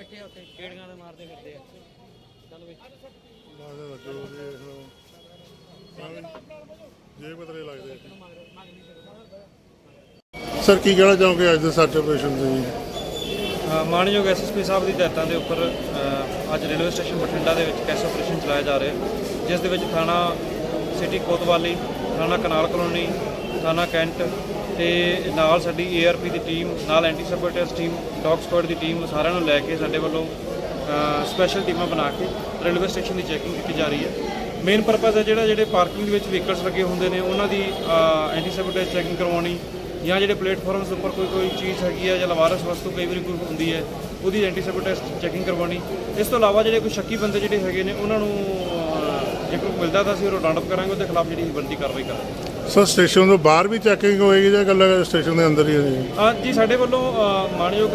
ਬੈਠੇ ਆ ਉੱਥੇ ਗੇੜੀਆਂ ਦੇ ਮਾਰਦੇ ਫਿਰਦੇ ਆ। ਚੱਲ ਵੀ ਲੱਗਦਾ ਲੱਗੋ ਦੇਖ ਲਓ ਜੇ ਬਦਲੇ ਲੱਗਦੇ ਸਰ ਕੀ ਕਹਿਣਾ ਚਾਹੋਗੇ ਅੱਜ ਦੇ ਸੱਚ ਆਪਰੇਸ਼ਨ ਦੇ ਜੀ? ਅ, ਮਾਣਯੋਗ ਐਸਐਸਪੀ ਸਾਹਿਬ ਦੀ ਹਦਾਇਤਾਂ ਦੇ ਉੱਪਰ ਅ, ਅੱਜ ਰੇਲਵੇ ਸਟੇਸ਼ਨ ਬਠਿੰਡਾ ਦੇ ਵਿੱਚ ਕੈਸ਼ ਆਪਰੇਸ਼ਨ ਚਲਾਇਆ ਜਾ ਰਿਹਾ ਜਿਸ ਦੇ ਵਿੱਚ ਥਾਣਾ ਸਿਟੀ ਕੋਤਵਾਲੀ ਥਾਣਾ ਕਨਾਲ ਕਲੋਨੀ ਥਾਣਾ ਕੈਂਟ ਤੇ ਨਾਲ ਸਾਡੀ ਏਆਰਪੀ ਦੀ ਟੀਮ ਨਾਲ anti sabotage team dog squad ਦੀ ਟੀਮ ਸਾਰਿਆਂ ਨੂੰ ਲੈ ਕੇ ਸਾਡੇ ਵੱਲੋਂ ਸਪੈਸ਼ਲ ਟੀਮਾਂ ਬਣਾ ਕੇ ਰੇਲਵੇ ਸਟੇਸ਼ਨ ਦੀ ਚੈਕਿੰਗ ਕੀਤੀ ਜਾ ਰਹੀ ਹੈ। ਮੇਨ ਪਰਪਸ ਹੈ ਜਿਹੜਾ ਜਿਹੜੇ ਪਾਰਕਿੰਗ ਦੇ ਵਿੱਚ ਵਹੀਕਲਸ ਲੱਗੇ ਹੁੰਦੇ ਨੇ ਉਹਨਾਂ ਦੀ ਐਂਟੀ ਸਬੋਟੇਜ ਚੈਕਿੰਗ ਕਰਵਾਉਣੀ ਜਾਂ ਜਿਹੜੇ ਪਲੇਟਫਾਰਮਸ ਦੇ ਉੱਪਰ ਕੋਈ ਕੋਈ ਚੀਜ਼ ਹੈਗੀ ਹੈ ਜਾਂ ਲਵਾਰਸ ਵਸਤੂ ਕਈ ਵਾਰੀ ਕੋਈ ਹੁੰਦੀ ਹੈ ਉਹਦੀ ਐਂਟੀ ਸਬੋਟੇਜ ਚੈਕਿੰਗ ਕਰਵਾਉਣੀ। ਇਸ ਤੋਂ ਇਲਾਵਾ ਜਿਹੜੇ ਕੋਈ ਸ਼ੱਕੀ ਬੰਦੇ ਜਿਹੜੇ ਹੈਗੇ ਨੇ ਉਹਨਾਂ ਨੂੰ ਅਹ, ਜੇ ਕੋਈ ਮਿਲਦਾ ਤਾਂ ਅਸੀਂ ਉਹ ਰਾਉਂਡ ਅਪ ਕਰਾਂਗੇ ਉਹਦੇ ਖਿਲਾਫ ਜਿਹੜੀ ਬਣਦੀ ਕਾਰਵਾਈ ਕਰਾਂਗੇ। ਸਰ ਸਟੇਸ਼ਨ ਤੋਂ ਬਾਹਰ ਵੀ ਚੈਕਿੰਗ ਹੋਏਗੀ ਜਾਂ ਇਕੱਲਾ ਸਟੇਸ਼ਨ ਦੇ ਅੰਦਰ ਹੀ ਹੈ ਅ, ਜੀ ਸਾਡੇ ਵੱਲੋਂ ਅ, ਮਾਣਯੋਗ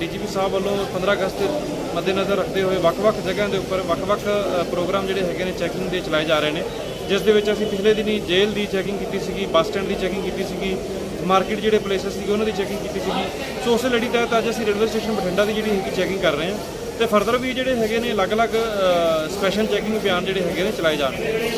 ਡੀਜੀਪੀ ਸਾਹਿਬ ਵੱਲੋਂ 15 ਅਗਸਤ ਦੇ ਮੱਦੇਨਜ਼ਰ ਰੱਖਦੇ ਹੋਏ ਵੱਖ-ਵੱਖ ਜਗ੍ਹਾ ਦੇ ਉੱਪਰ ਵੱਖ-ਵੱਖ ਅ, ਪ੍ਰੋਗਰਾਮ ਜਿਹੜੇ ਹੈਗੇ ਨੇ ਚੈਕਿੰਗ ਦੇ ਚਲਾਏ ਜਾ ਰਹੇ ਨੇ ਜਿਸ ਦੇ ਵਿੱਚ ਅਸੀਂ ਪਿਛਲੇ ਦਿਨੀ ਜੇਲ੍ਹ ਦੀ ਚੈਕਿੰਗ ਕੀਤੀ ਸੀਗੀ ਬੱਸ ਸਟੈਂਡ ਦੀ ਚੈਕਿੰਗ ਕੀਤੀ ਸੀਗੀ ਮਾਰਕੀਟ ਜਿਹੜੇ ਪਲੇਸਸ ਸੀਗੇ ਉਹਨਾਂ ਦੀ ਚੈਕਿੰਗ ਕੀਤੀ ਸੀਗੀ। ਸੋ ਉਸੇ ਲੜੀ ਤਹਿਤ ਅੱਜ ਅਸੀਂ ਰੇਲਵੇ ਸਟੇਸ਼ਨ ਬਠਿੰਡਾ ਦੀ ਜਿਹੜੀ ਹੈਗੀ ਚੈਕਿੰਗ ਕਰ ਰਹੇ ਹਾਂ ਤੇ ਫਰਦਰ ਵੀ ਜਿਹੜੇ ਹੈਗੇ ਨੇ ਅਲੱਗ-ਅਲੱਗ ਸਪੈਸ਼ਲ ਚੈਕਿੰਗ ਅਭਿਆਨ ਜਿਹੜੇ ਹੈਗੇ ਨੇ ਚਲਾਏ ਜਾ ਰਹੇ ਨੇ।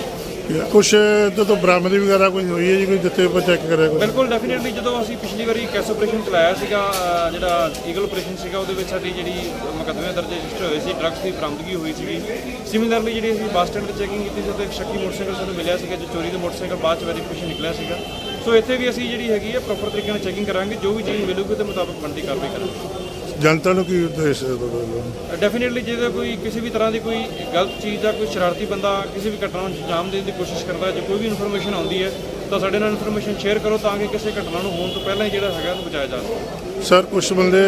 ਇਹਦੇ ਤੋਂ ਬਰਾਮਦੀ ਵਗੈਰਾ ਕੋਈ ਹੋਈ ਹੈ ਜੀ? ਕੋਈ ਜਿੱਥੇ ਆਪਾਂ ਚੈੱਕ ਕਰਿਆ ਕੋਈ ਬਿਲਕੁਲ ਡੈਫੀਨਿਟਲੀ ਜਦੋਂ ਅਸੀਂ ਪਿਛਲੀ ਵਾਰੀ ਕੈਸ ਆਪਰੇਸ਼ਨ ਚਲਾਇਆ ਸੀਗਾ, ਅਹ, ਜਿਹੜਾ ਈਗਲ ਆਪਰੇਸ਼ਨ ਸੀਗਾ, ਉਹਦੇ ਵਿੱਚ ਸਾਡੀ ਜਿਹੜੀ ਮੁਕੱਦਮੇ ਦਰਜ ਰਜਿਸਟਰ ਹੋਏ ਸੀ ਡਰੱਗਸ ਦੀ ਬਰਾਮਦਗੀ ਹੋਈ ਸੀਗੀ। ਸਿਮਿਲਰਲੀ ਜਿਹੜੀ ਅਸੀਂ ਬੱਸ ਸਟੈਂਡ ਤੇ ਚੈਕਿੰਗ ਕੀਤੀ ਸੀ ਉਹਦੇ ਇੱਕ ਸ਼ੱਕੀ ਮੋਟਰਸਾਈਕਲ ਸਾਨੂੰ ਮਿਲਿਆ ਸੀਗਾ, ਜੋ ਚੋਰੀ ਦਾ ਮੋਟਰਸਾਈਕਲ ਬਾਅਦ ਚ ਵੈਰੀਫਿਕੇਸ਼ਨ ਨਿਕਲਿਆ ਸੀਗਾ। ਸੋ ਇੱਥੇ ਵੀ ਅਸੀਂ ਜਿਹੜੀ ਹੈਗੀ ਹੈ ਪ੍ਰੋਪਰ ਤਰੀਕੇ ਨਾਲ ਚੈਕਿੰਗ ਕਰਾਂਗੇ, ਜੋ ਵੀ ਚੀਜ਼ ਮਿਲੂਗੀ, ਉਹਦੇ ਮੁਤਾਬਕ ਬਣਦੀ ਕਾਰਵਾਈ ਕਰਾਂਗੇ। ਜਨਤਾ ਨੂੰ ਕੀ ਉਦੇਸ਼ ਹੈ ਤੁਹਾਡਾ ਵੱਲੋਂ? ਡੈਫੀਨਿਟਲੀ ਜੇ ਕੋਈ ਕਿਸੇ ਵੀ ਤਰ੍ਹਾਂ ਦੀ ਕੋਈ ਗਲਤ ਚੀਜ਼ ਜਾਂ ਕੋਈ ਸ਼ਰਾਰਤੀ ਬੰਦਾ ਕਿਸੇ ਵੀ ਘਟਨਾ ਨੂੰ ਅੰਜਾਮ ਦੇਣ ਦੀ ਕੋਸ਼ਿਸ਼ ਕਰਦਾ ਜੇ ਕੋਈ ਵੀ ਇਨਫੋਰਮੇਸ਼ਨ ਆਉਂਦੀ ਹੈ ਤਾਂ ਸਾਡੇ ਨਾਲ ਇਨਫੋਰਮੇਸ਼ਨ ਸ਼ੇਅਰ ਕਰੋ ਤਾਂ ਕਿ ਕਿਸੇ ਘਟਨਾ ਨੂੰ ਹੋਣ ਤੋਂ ਪਹਿਲਾਂ ਹੀ ਜਿਹੜਾ ਹੈਗਾ ਉਹਨੂੰ ਬਚਾਇਆ ਜਾ ਸਕੇ ਸਰ ਕੁਝ ਬੰਦੇ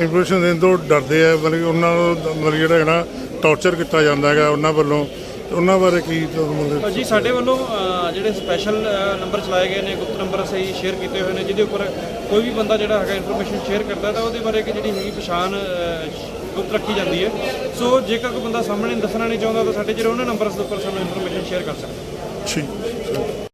ਇਨਫੋਰਮੇਸ਼ਨ ਦੇਣ ਤੋਂ ਡਰਦੇ ਆ ਮਤਲਬ ਉਹਨਾਂ ਨੂੰ ਮਤਲਬ ਜਿਹੜਾ ਹੈ ਨਾ ਟੌਰਚਰ ਕੀਤਾ ਜਾਂਦਾ ਹੈਗਾ ਉਹਨਾਂ ਵੱਲੋਂ ਉਹਨਾਂ ਬਾਰੇ ਕੀ ਤੁਹਾਨੂੰ ਜੀ ਸਾਡੇ ਵੱਲੋਂ ਅ, ਜਿਹੜੇ ਸਪੈਸ਼ਲ ਨੰਬਰ ਚਲਾਏ ਗਏ ਨੇ ਗੁਪਤ ਨੰਬਰ ਅਸੀਂ ਸ਼ੇਅਰ ਕੀਤੇ ਹੋਏ ਨੇ ਜਿਹਦੇ ਉੱਪਰ ਕੋਈ ਵੀ ਬੰਦਾ ਜਿਹੜਾ ਹੈਗਾ ਇਨਫੋਰਮੇਸ਼ਨ ਸ਼ੇਅਰ ਕਰਦਾ ਤਾਂ ਉਹਦੇ ਬਾਰੇ ਕਿ ਜਿਹੜੀ ਹੈਗੀ ਪਛਾਣ ਅ, ਗੁਪਤ ਰੱਖੀ ਜਾਂਦੀ ਹੈ। ਸੋ ਜੇਕਰ ਕੋਈ ਬੰਦਾ ਸਾਹਮਣੇ ਦੱਸਣਾ ਨਹੀਂ ਚਾਹੁੰਦਾ ਤਾਂ ਸਾਡੇ ਜਿਹੜੇ ਉਹਨਾਂ ਨੰਬਰਸ ਦੇ ਉੱਪਰ ਸਾਨੂੰ ਇਨਫੋਰਮੇਸ਼ਨ ਸ਼ੇਅਰ ਕਰ ਸਕਦਾ ਠੀਕ